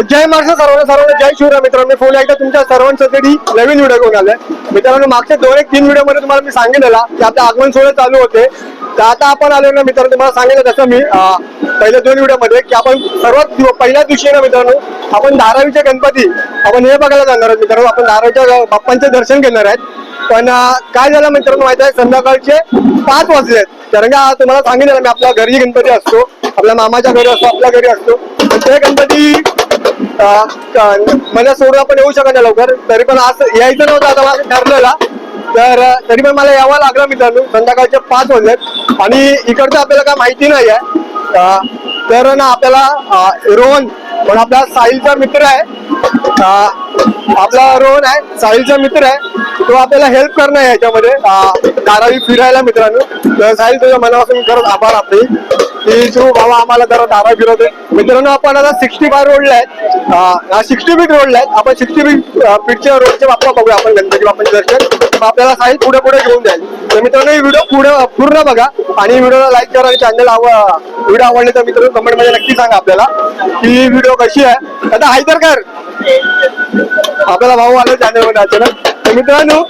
जय महाराष्ट्र सर्वांना सर्वांना जय शिवराय मित्रांनो. फोन एकदा तुमच्या सर्वांसाठी नवीन व्हिडिओ घेऊन आलाय. मित्रांनो मागच्या दोन एक तीन व्हिडिओमध्ये तुम्हाला मी सांगितलेला की आता आगमन सोहळे चालू होते. तर आता आपण आलो ना मित्रांनो तुम्हाला सांगितलं तसं मी पहिल्या दोन व्हिडिओमध्ये की आपण सर्वात पहिल्या दिवशी ना मित्रांनो आपण धारावीचे गणपती आपण हे बघायला जाणार आहोत मित्रांनो. आपण धारावीच्या बाप्पांचे दर्शन घेणार आहेत. पण काय झालं मित्रांनो माहिती आहे? संध्याकाळचे पाच वाजले आहेत. कारण का तुम्हाला सांगितलं मी आपल्या घरी गणपती असतो आपल्या मामाच्या घरी असतो आपल्या घरी असतो. ते गणपती मला सोडून आपण येऊ शकत नाही लवकर. तरी पण आज यायचं नव्हतं आता माझं ठरलेला. तर तरी पण मला यावं लागलं मित्रांनो. संध्याकाळचे पाच वाजलेत आणि इकडचं आपल्याला काय माहिती नाही आहे तर ना आपल्याला रोहन पण आपला साहिलचा मित्र आहे. आपला रोहन आहे साहिलचा मित्र आहे. तो आपल्याला हेल्प करणार आहे याच्यामध्ये. धारावी फिरायला मित्रांनो. तर साहिल तुझ्या मनापासून खरंच आभार आपले. की तू बाबा आम्हाला जरा धारा फिरवते. मित्रांनो आपण आता सिक्स्टी फाय रोडला आहेत. सिक्स्टी फीट रोडला आहेत. आपण सिक्स्टी फीट फीटच्या रोडच्या बाप्पा बघूया आपण गणपती बाप्पाचे दर्शन. आपल्याला साहिल पुढे पुढे घेऊन जाईल. तर मित्रांनो ही व्हिडिओ पुढे पूर्ण बघा. आणि व्हिडिओला लाईक करा आणि चॅनल व्हिडिओ आवडले तर मित्रांनो कमेंटमध्ये नक्की सांगा आपल्याला की ही व्हिडिओ कशी आहे. आता हैदरकर आपल्याला भाऊ आले चॅनलमध्ये अचानक. तर मित्रांनो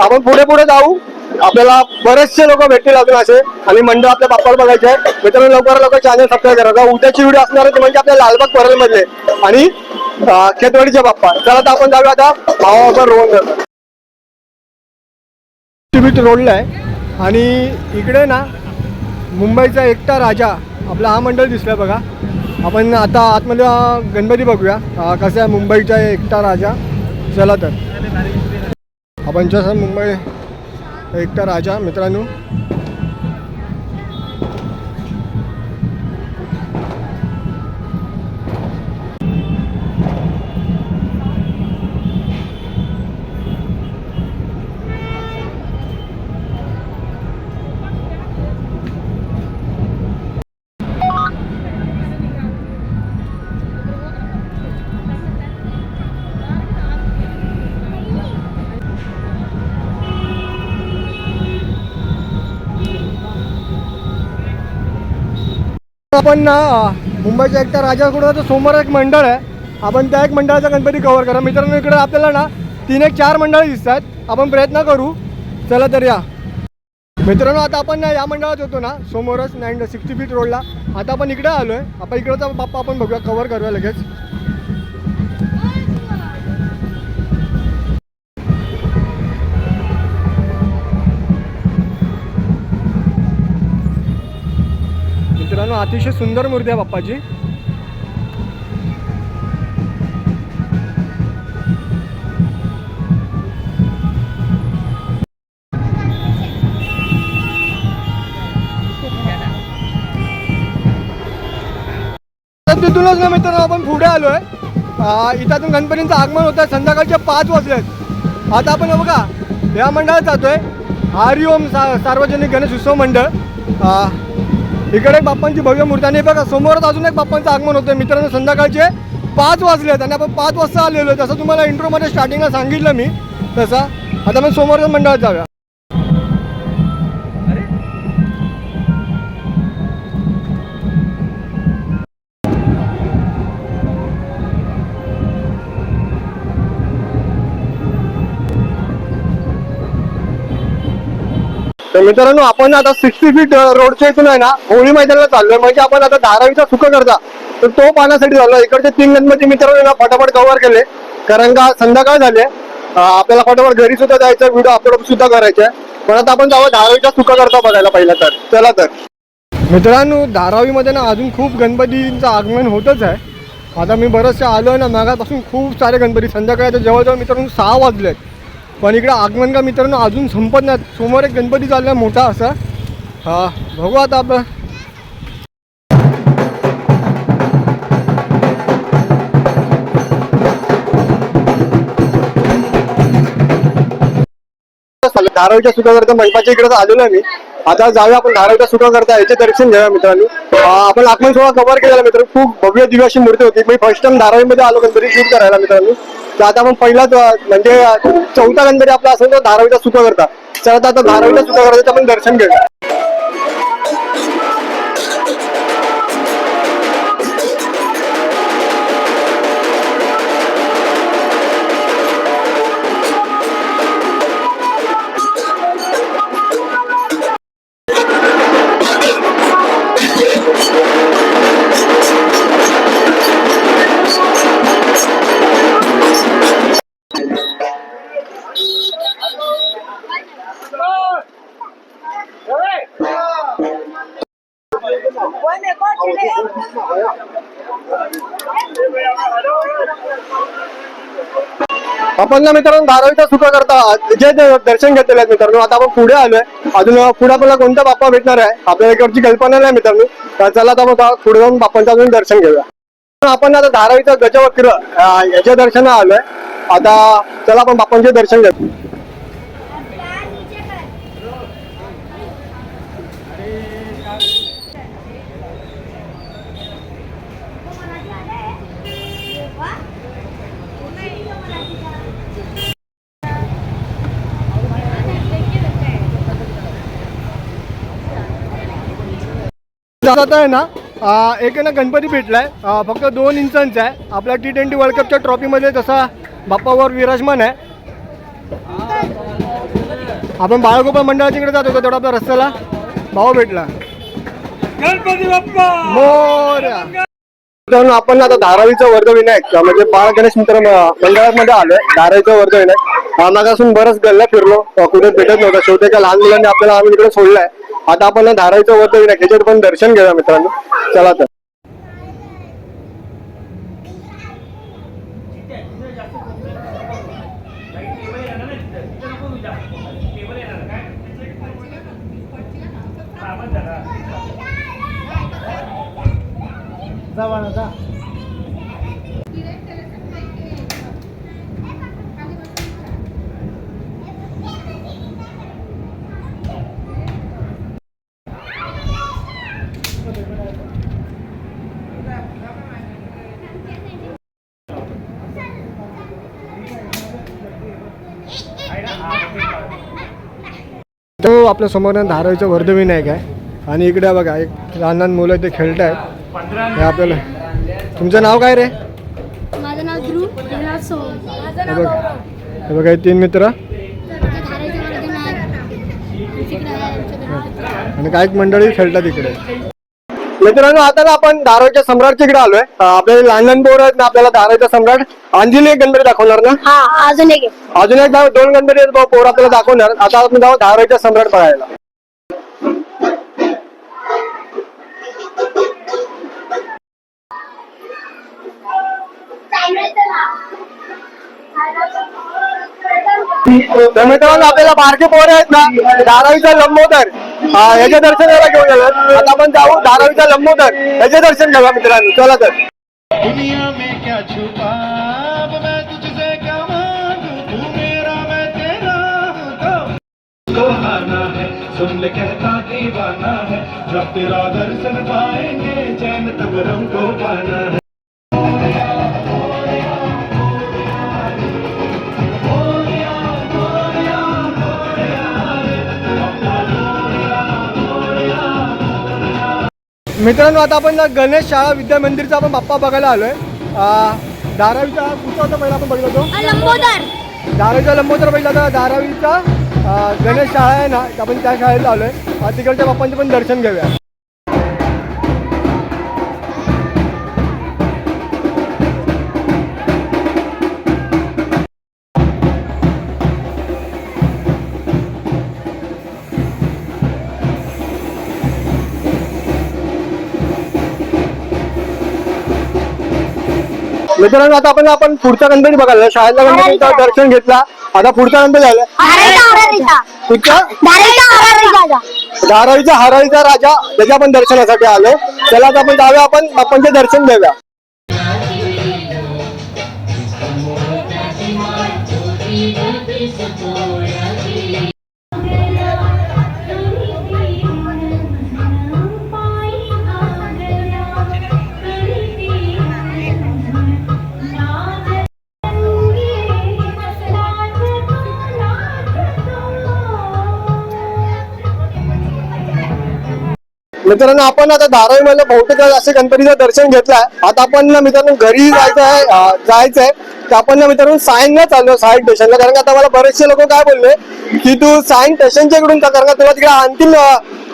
आपण पुढे पुढे जाऊ. आपल्याला बरेचसे लोक भेटतील अजून असे. आणि मंडळ आपल्या बाप्पाला बघायचे आहे. मित्रांनो लवकर लवकर चॅनल सबस्क्राईब करा. उद्याची व्हिडिओ असणार आहे ते म्हणजे आपल्या लालबाग परळ आणि खेतवाडीचे बाप्पा. चला तर आपण जाऊया आता भावावर रोहन बीट रोडला आहे. आणि इकडे ना मुंबईचा एकटा राजा आपला हा मंडळ दिसला बघा. आपण आता आतमध्ये गणपती बघूया. कसं आहे मुंबईचा एकटा राजा? चला तर. आपण जसं मुंबई एकटा राजा मित्रांनो आपण ना मुंबईच्या एकटा राजा तर समोर एक मंडळ आहे. आपण त्या एक मंडळाचा गणपती कव्हर करा. मित्रांनो इकडे आपल्याला ना तीन एक चार मंडळ दिसतात. आपण प्रयत्न करू. चला तर या. मित्रांनो आता आपण ना या मंडळात होतो ना समोरच नाईन सिक्स्टी फीट रोडला. आता आपण इकडे आलो आहे आपण इकडचा बाप्पा आपण बघूया कव्हर करूया लगेच. अतिशय सुंदर मूर्ती आहे बाप्पाची. तर तिथूनच ना मित्रांनो आपण पुढे आलोय. इथून गणपतींचं आगमन होतं संध्याकाळच्या पाच वाजलेत. आता आपण बघा या मंडळात जातोय. हरिओम सा सार्वजनिक गणेश उत्सव मंडळ. इकडे बाप्पांची भव्य मूर्ती. आणि बघा समोरच अजून एक बाप्पांचं आगमन होतं मित्रांनो संध्याकाळचे पाच वाजले आहेत आणि आपण पाच वाजता आलेलो आहे. जसं तुम्हाला इंट्रोमध्ये स्टार्टिंगला सांगितलं मी तसं. आता आपण समोरच्या मंडळात जाऊया. तर मित्रांनो आपण आता सिक्स्टी फीट रोडच्या इथून आहे ना होळी मैदानाला चाललोय. म्हणजे आपण आता धारावीचा सुख करता तर तो पाहण्यासाठी चाललो इकडचे तीन गणपती मित्रांनो ना फटाफट कव्हर केले. कारण का संध्याकाळ झाले आपल्याला फटाफट घरी सुद्धा जायचं व्हिडिओ अपलोड सुद्धा करायचे पण आता आपण जावं धारावीचा सुख करता बघायला पाहिलं तर. चला तर. मित्रांनो धारावीमध्ये ना अजून खूप गणपतींचं आगमन होतच आहे. आता मी बरंचसे आलो आहे ना मागापासून खूप सारे गणपती. संध्याकाळी आता जवळजवळ मित्रांनो सहा वाजले आहेत पण इकडे आगमन का मित्रांनो अजून संपत नाही. समोर एक गणपती चालला मोठा असा. हा बघू आता आपण. धारावीच्या सुखा करता मंडपाच्या इकडे आलेलो आहे मी. आता जाऊया आपण धारावीचा सुखा करता याचे दर्शन घेऊया मित्रांनो. आपण आगमन सोहळा कव्हर केलेला मित्र खूप भव्य दिव्य अशी मूर्ती होती. मी फर्स्ट टाइम धारावीमध्ये आलो गणपती शूट करायला मित्रांनो. तर आता आपण पहिलाच म्हणजे चौथा गणपती आपला असेल तर धारावीचा सुखा करता चला आता आता धारावीचा सुखा करता आपण दर्शन घेऊया. आपण ना मित्रांनो धारावीचा सुका करता. जे दर्शन घेतलेले आहेत मित्रांनो आता आपण पुढे आलोय. अजून पुढे आपल्याला कोणता बाप्पा भेटणार आहे? आपल्या इकडची कल्पना नाही मित्रांनो. तर चला आता मग पुढे जाऊन बाप्पांचं अजून दर्शन घेऊया. आपण आता धारावीचा गजवक्र याच्या दर्शना आलोय. आता चला आपण बाप्पांचे दर्शन घेतो आता आहे ना एक आहे ना गणपती भेटलाय. अं, फक्त दोन इंचांचा आहे. आपला टी ट्वेंटी वर्ल्ड कपच्या ट्रॉफीमध्ये तसा बाप्पावर विराजमान आहे. आपण बाळगोपाळ मंडळाच्या इकडे जात होतो तेवढा आपल्या रस्त्याला भाऊ भेटला. गणपती बाप्पा! मोरया. मित्रांनो आपण आता धारावीचं वर्धविनायक म्हणजे बाळ गणेश मित्र मंडळामध्ये आलोय. धारावीचं वर्धविनायक मागासून बरंच गल्ला फिरलो. कुठे भेटत नव्हता. शेवटी एका लहान मुलांनी आपल्याला आम्ही इकडे सोडलाय. आता आपण धारायचं धारावीचं नाही त्याच्यात पण दर्शन घेऊया मित्रांनो. चला तर. तो आपल्यासमोर धारावीचं वर्धविनायक आहे. आणि इकडे बघा एक लहान लहान मुलं ते खेळत आहेत. हे आपल्याला तुमचं नाव काय रे? माझं नाव ध्रुव सोहम हे बघ तीन मित्र. आणि काही मंडळी खेळतात इकडे. मित्रांनो आता ना आपण धारावीच्या सम्राटच्या इकडे आलोय. अं, आपले लहान लहान पोरं आहेत ना आपल्याला धारावीचा सम्राट अंजली एक गणपती दाखवणार ना? हा अजून एक आहे. अजून एक दाव- दोन गणपती आहेत पोर आपल्याला दाखवणार. आता आपण जाऊ धारावीच्या सम्राट बघायला. तर मित्रांनो आपल्याला बारके पोरं आहेत ना धारावीचा लंबोदर. हा, याच्या दर्शनाला घेऊन येणार. आता आपण जाऊ धारावीचा लंबोदर. याचे दर्शन घ्यावा मित्रांनो. चला तर. सुन ले कहता दीवाना है। जब तेरा दर्शन पाएंगे चैन तब हमको पाना है। मित्रांनो आता आपण गणेश शाळा विद्या मंदिरचा आपण बाप्पा बघायला आलोय. धारावीचा कुठचा होता पहिला आपण बघितला तो? लंबोदर. धारावीचा लंबोदर बघितला होता. धारावीचा गणेश शाळा आहे ना आपण त्या शाळेला आलोय. तिकडच्या बाप्पांचे पण दर्शन घेऊया. मित्रांनो आता आपण आपण पुढचा गणपती बघायला शाळेतला गणपतीचं दर्शन घेतला. आता पुढचा गणपती झाला. धारावीचा हराळीचा राजा त्याच्या आपण दर्शनासाठी आलोय. त्याला आता आपण जाऊया आपण बाप्पांचे दर्शन घेऊया. मित्रांनो आपण आता धारावीमध्ये बहुतेक असे गणपतीचं दर्शन घेतलंय. आता आपण ना मित्रांनो घरी जायचं आहे जायचंय. जायचं आहे तर आपण ना मित्रांनो सायनला चाललो साईड स्टेशनला कारण का आता मला बरेचसे लोक काय बोलले की तू सायन स्टेशनच्या इकडून का? कारण का तुला तिकडे अंतिम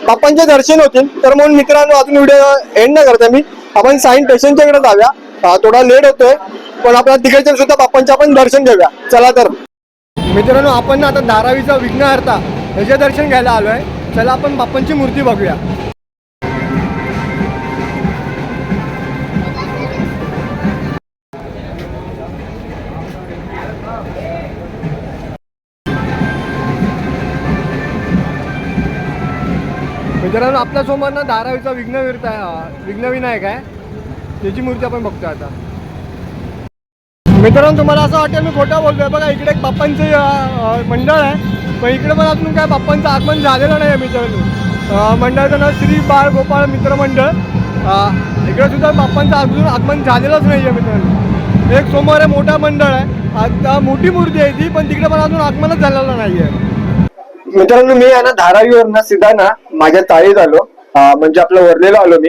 बाप्पांचे दर्शन होतील. तर म्हणून मित्रांनो अजून व्हिडिओ एंड न करता मी. आपण सायन स्टेशनच्या इकडे जाऊया. थोडा लेट होतोय पण आपल्या तिकडच्या सुद्धा बाप्पांचे आपण दर्शन घेऊया. चला तर. मित्रांनो आपण ना आता धारावीचा विघ्नहर्ता याचे दर्शन घ्यायला आलोय. चला आपण बाप्पांची मूर्ती बघूया. मित्रांनो आपल्यासमोर ना धारावीचा विघ्नवीरता आहे विघ्नविनायक आहे. त्याची मूर्ती आपण बघतो आता. मित्रांनो तुम्हाला असं वाटेल मी खोटं बोलतोय. बघा इकडे एक बाप्पांचं मंडळ आहे. पण इकडे पण अजून काय बाप्पांचं आगमन झालेलं नाही आहे मित्रांनो. मंडळाचं नाव श्री बाळ गोपाळ मित्र मंडळ. इकडे सुद्धा बाप्पांचं अजून आगमन झालेलंच नाही आहे मित्रांनो. एक सोमवार आहे मोठा मंडळ आहे. आता मोठी मूर्ती आहे ती पण तिकडे पण अजून आगमनच झालेलं नाही आहे मित्रांनो मी आहे ना धारावीवर ना सीधा ना माझ्या चाळीत आलो. म्हणजे आपलं वरलेलो आलो मी.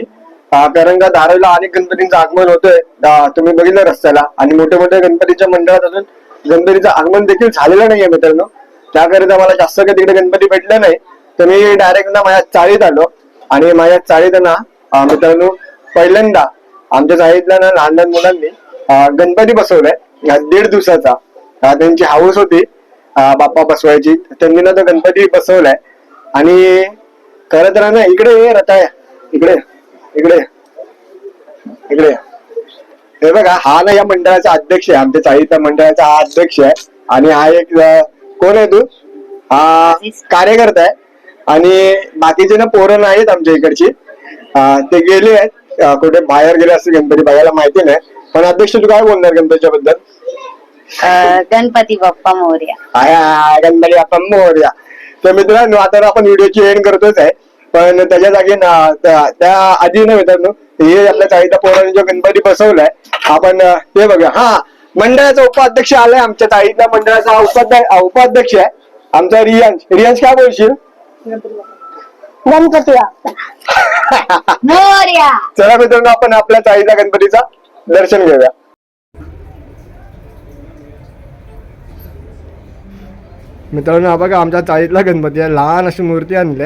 कारण का धारावीला अनेक गणपतींचं आगमन होतंय. तुम्ही बघितलं रस्त्याला. आणि मोठ्या मोठ्या गणपतीच्या मंडळात अजून गणपतीचं आगमन देखील झालेलं नाहीये मित्रांनो. त्याकरिता मला जास्त काही तिकडे गणपती भेटले नाही. तर मी डायरेक्ट ना माझ्या चाळीत आलो. आणि माझ्या चाळीत ना मित्रांनो पहिल्यांदा आमच्या चाळीतल्या ना लहान लहान मुलांनी गणपती बसवलाय. दीड दिवसाचा. त्यांची हाऊस होती. बाप्पा बसवायची. त्यांनी ना तो गणपती बसवलाय. आणि खरं तर ना इकडे ये रताळ्या. इकडे इकडे इकडे हे बघा हा ना या मंडळाचा अध्यक्ष आहे. आमच्या चाळीच्या मंडळाचा हा अध्यक्ष आहे. आणि हा एक कोण आहे तू? हा कार्यकर्ता आहे. आणि बाकीचे ना पोरं आहेत आमच्या इकडची. ते गेले आहेत. कुठे बाहेर गेले असते गणपती बघायला माहिती नाही. पण अध्यक्ष तू काय बोलणार गणपतीच्या बद्दल? अ, गणपती बाप्पा मोर्या आया गणपती आपण मोरया तर मित्रांनो आता आपण व्हिडिओची एंड करतोच आहे पण त्याच्या जागी ना त्या त्या आधी ना मित्रांनो हे आपल्या चाळीच्या पोराने जो गणपती बसवलाय आपण अं, ते बघा हा मंडळाचा उपाध्यक्ष आलाय आमच्या चाळीतल्या मंडळाचा हा उपाध्याय उपाध्यक्ष आहे आमचा रियांश रियांश काय बोलशील गणपती मोर्या चला मित्रांनो आपण आपल्या चाळीच्या गणपतीचा दर्शन घेऊया मित्रांनो हा बघा आमच्या चाळीतला गणपती आहे. लहान अशी मूर्ती आणली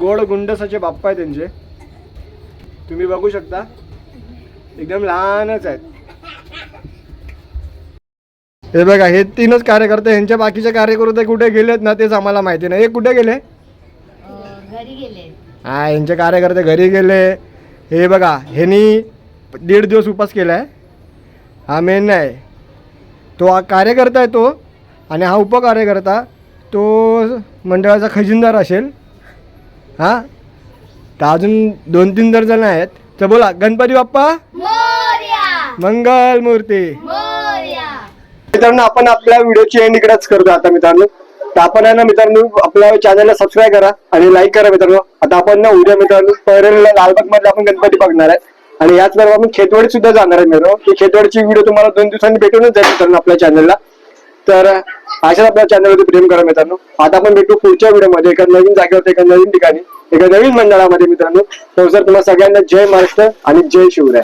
गोड गुंडसाचे बाप्पा आहे त्यांचे. तुम्ही बघू शकता. एकदम लहानच आहेत. हे बघा हे तीनच कार्यकर्ते यांच्या बाकीचे कार्यकर्ते कुठे गेलेत ना तेच आम्हाला माहिती नाही. हे कुठे गेले? घरी गेले. हा यांचे कार्यकर्ते घरी गेले. हे बघा ह्यांनी दीड दिवस उपास केला आहे. हा मेन नाही. तो हा कार्यकर्ता आहे तो आणि हा उपकार्यकर्ता तो मंडळाचा खजिनदार असेल. हां? तर अजून दोन तीन जर जण आहेत तर बोला गणपती बाप्पा? मंगल मूर्ती. मित्रांनो आपण आपल्या व्हिडिओची एंड इकडेच करतो आता मित्रांनो. तर आपण आहे ना मित्रांनो आपल्या चॅनलला सबस्क्राईब करा आणि लाईक करा मित्रांनो. आता आपण ना उद्या मित्रांनो पैरेला लालबागमध्ये आपण गणपती बघणार आहे. आणि याच बरोबर आपण खेतवाडी सुद्धा जाणार आहे मित्रांनो. की खेतवाडीची व्हिडिओ तुम्हाला दोन दिवसांनी भेटूनच जाईल मित्रांनो आपल्या चॅनलला तर अशाच आपल्या चॅनलवरती प्रेम करा मित्रांनो. आता आपण भेटू पुढच्या व्हिडिओमध्ये एका नवीन जागेवर एका नवीन ठिकाणी एका नवीन मंडळामध्ये मित्रांनो. तर सर तुम्हाला सगळ्यांना जय महाराष्ट्र आणि जय शिवराय.